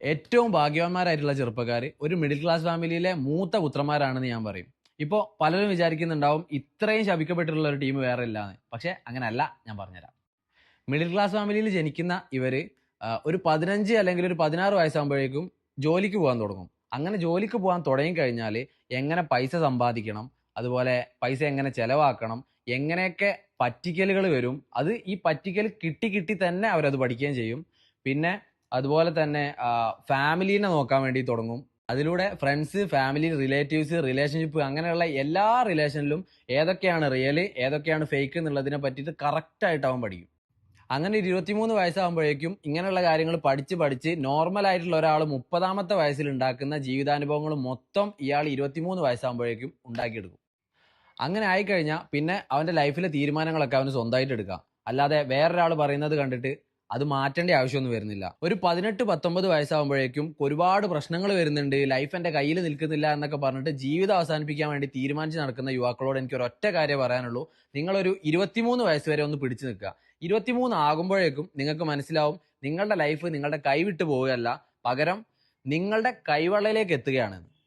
ഏറ്റവും ഭാഗ്യവാന്മാരായിട്ടുള്ള ചെറുപ്പക്കാർ ഒരു മിഡിൽ ക്ലാസ് ഫാമിലിയിലെ മൂത്ത പുത്രന്മാരാണെന്ന് ഞാൻ പറയും. ഇപ്പോൾ പലരും വിചാരിക്കുന്നുണ്ടാവും ഇത്രയും ശപിക്കപ്പെട്ടിട്ടുള്ള ഒരു ടീം വേറെ ഇല്ലാന്ന്. പക്ഷേ അങ്ങനെയല്ല ഞാൻ പറഞ്ഞുതരാം. മിഡിൽ ക്ലാസ് ഫാമിലിയിൽ ജനിക്കുന്ന ഇവർ ഒരു പതിനഞ്ച് അല്ലെങ്കിൽ ഒരു പതിനാറ് വയസ്സാകുമ്പോഴേക്കും ജോലിക്ക് പോകാൻ തുടങ്ങും. അങ്ങനെ ജോലിക്ക് പോകാൻ തുടങ്ങി കഴിഞ്ഞാൽ എങ്ങനെ പൈസ സമ്പാദിക്കണം അതുപോലെ പൈസ എങ്ങനെ ചെലവാക്കണം എങ്ങനെയൊക്കെ പറ്റിക്കലുകൾ വരും അത് ഈ പറ്റിക്കൽ കിട്ടി കിട്ടി തന്നെ അവരത് പഠിക്കുകയും ചെയ്യും. പിന്നെ അതുപോലെ തന്നെ ഫാമിലീനെ നോക്കാൻ വേണ്ടി തുടങ്ങും. അതിലൂടെ ഫ്രണ്ട്സ് ഫാമിലി റിലേറ്റീവ്സ് റിലേഷൻഷിപ്പ് അങ്ങനെയുള്ള എല്ലാ റിലേഷനിലും ഏതൊക്കെയാണ് റിയൽ ഏതൊക്കെയാണ് ഫേക്ക് എന്നുള്ളതിനെ പറ്റിയിട്ട് കറക്റ്റായിട്ട് അവൻ പഠിക്കും. അങ്ങനെ ഒരു ഇരുപത്തിമൂന്ന് വയസ്സാകുമ്പോഴേക്കും ഇങ്ങനെയുള്ള കാര്യങ്ങൾ പഠിച്ച് പഠിച്ച് നോർമൽ ആയിട്ടുള്ള ഒരാൾ മുപ്പതാമത്തെ വയസ്സിൽ ഉണ്ടാക്കുന്ന ജീവിതാനുഭവങ്ങൾ മൊത്തം ഇയാൾ ഇരുപത്തിമൂന്ന് വയസ്സാകുമ്പോഴേക്കും ഉണ്ടാക്കിയെടുക്കും. അങ്ങനെ ആയിക്കഴിഞ്ഞാൽ പിന്നെ അവന്റെ ലൈഫിലെ തീരുമാനങ്ങളൊക്കെ അവന് സ്വന്തമായിട്ട് എടുക്കാം. അല്ലാതെ വേറൊരാൾ പറയുന്നത് കണ്ടിട്ട് അത് മാറ്റേണ്ട ആവശ്യമൊന്നും വരുന്നില്ല. ഒരു പതിനെട്ട് പത്തൊമ്പത് വയസ്സാകുമ്പോഴേക്കും ഒരുപാട് പ്രശ്നങ്ങൾ വരുന്നുണ്ട്. ലൈഫ് എന്റെ കയ്യിൽ നിൽക്കുന്നില്ല എന്നൊക്കെ പറഞ്ഞിട്ട് ജീവിതം അവസാനിപ്പിക്കാൻ വേണ്ടി തീരുമാനിച്ച് നടക്കുന്ന യുവാക്കളോട് എനിക്ക് ഒരൊറ്റ കാര്യം പറയാനുള്ളൂ. നിങ്ങളൊരു ഇരുപത്തിമൂന്ന് വയസ്സ് വരെ ഒന്ന് പിടിച്ചു നിൽക്കുക. ഇരുപത്തിമൂന്ന് ആകുമ്പോഴേക്കും നിങ്ങൾക്ക് മനസ്സിലാവും നിങ്ങളുടെ ലൈഫ് നിങ്ങളുടെ കൈവിട്ട് പോവുകയല്ല. പകരം നിങ്ങളുടെ കൈവള്ളയിലേക്ക് എത്തുകയാണ്.